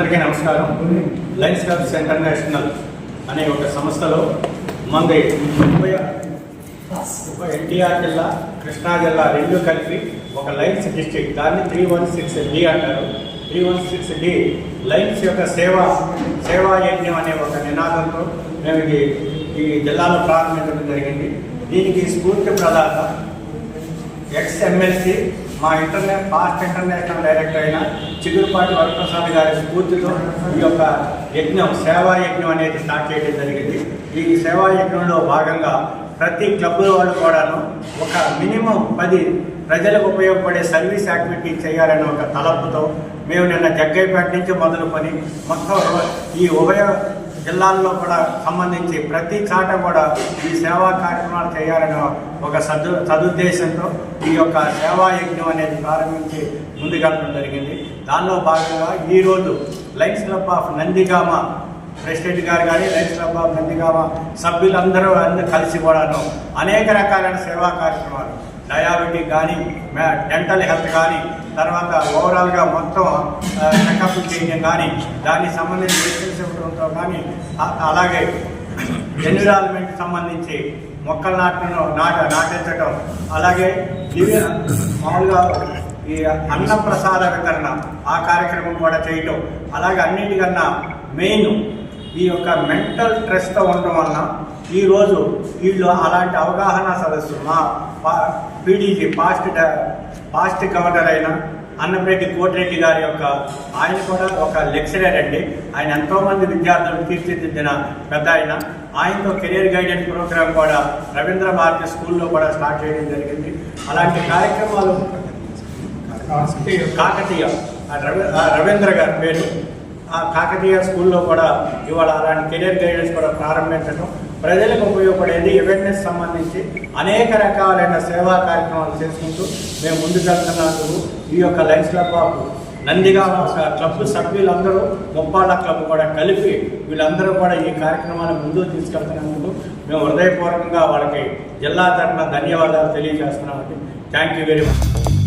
నమస్కారం. Lines clubs international అనే ఒక సంస్థలో మంది ఉభయ ఎన్టీఆర్ జిల్లా కృష్ణా జిల్లా రెండు కలిపి ఒక లైన్స్ డిస్ట్రిక్ట్. దాన్ని త్రీ వన్ సిక్స్ డి అంటారు. Three one six D Lions యొక్క సేవ సేవా యజ్ఞం అనే ఒక నినాదంతో మేము ఇది ఈ జిల్లాలో ప్రారంభించడం జరిగింది. దీనికి స్ఫూర్తి ప్రదాత ఎక్స్ ఎమ్మెల్సీ మా ఇంటర్నెట్ పాస్ట్ ఇంటర్నేషనల్ డైరెక్టర్ అయిన చిగురుపాటి వరప్రసాద్ గారి స్ఫూర్తితో ఈ యొక్క యజ్ఞం సేవా యజ్ఞం అనేది స్టార్ట్ చేయడం జరిగింది. ఈ సేవా యజ్ఞంలో భాగంగా ప్రతి క్లబ్ వాళ్ళు కూడాను ఒక మినిమం పది ప్రజలకు ఉపయోగపడే సర్వీస్ యాక్టివిటీ చేయాలనే ఒక తలపుతో మేము నిన్న జగ్గైపేట నుంచి మొదలుకొని మొత్తం ఈ ఉభయ జిల్లాల్లో కూడా సంబంధించి ప్రతి చాట కూడా ఈ సేవా కార్యక్రమాలు చేయాలనే ఒక సదు సదుద్దేశంతో ఈ యొక్క సేవా యజ్ఞం అనేది ప్రారంభించి ముందుకెళ్ళడం జరిగింది. దానిలో భాగంగా ఈరోజు Lions club of Nandigama president గారు కానీ లైన్స్ క్లబ్ ఆఫ్ నందిగామ సభ్యులందరూ అందరూ కలిసి కూడాను అనేక రకాలైన సేవా కార్యక్రమాలు డయాబెటిక్ కానీ డెంటల్ హెల్త్ కానీ తర్వాత ఓవరాల్గా మొత్తం చెకప్ చేయడం కానీ దానికి సంబంధించి మెడిసిన్స్ ఇవ్వడంతో కానీ అలాగే ఎన్విరాన్మెంట్ సంబంధించి మొక్కలు నాటడం నాట నాటించడం అలాగే మామూలుగా ఈ అన్న ప్రసాద వితరణ ఆ కార్యక్రమం కూడా చేయటం అలాగే అన్నిటికన్నా మెయిన్ ఈ యొక్క మెంటల్ స్ట్రెస్తో ఉండడం వలన ఈరోజు వీళ్ళు అలాంటి అవగాహన సదస్సు మా పీడీజీ పాస్ట్ పాస్ట్ గవర్నర్ అయిన అన్నప్రెడ్డి కోటిరెడ్డి గారి యొక్క ఆయన కూడా ఒక లెక్చరర్ అండి. ఆయన ఎంతోమంది విద్యార్థులను తీర్చిదిద్దిన పెద్ద ఆయన. ఆయనతో కెరీర్ గైడెన్స్ ప్రోగ్రామ్ కూడా రవీంద్ర భారతి స్కూల్లో కూడా స్టార్ట్ చేయడం జరిగింది. అలాంటి కార్యక్రమాలు కాకతీయ రవీంద్ర గారి పేరు. ఆ కాకతీయ స్కూల్లో కూడా ఇవాళ అలాంటి కెరీర్ గైడెన్స్ కూడా ప్రారంభించడం ప్రజలకు ఉపయోగపడేది అవేర్నెస్ సంబంధించి అనేక రకాలైన సేవా కార్యక్రమాలు చేసుకుంటూ మేము ముందుకెళ్తున్నందుకు ఈ యొక్క లైన్స్ క్లబ్ ఆఫ్ నందిగా ఒక క్లబ్ సభ్యులందరూ ముప్పాళ్ళ క్లబ్ కూడా కలిపి వీళ్ళందరూ కూడా ఈ కార్యక్రమాన్ని ముందుకు తీసుకెళ్తున్నందుకు మేము హృదయపూర్వకంగా వాళ్ళకి జిల్లా తరఫున ధన్యవాదాలు తెలియజేస్తున్నామండి. Thank you very much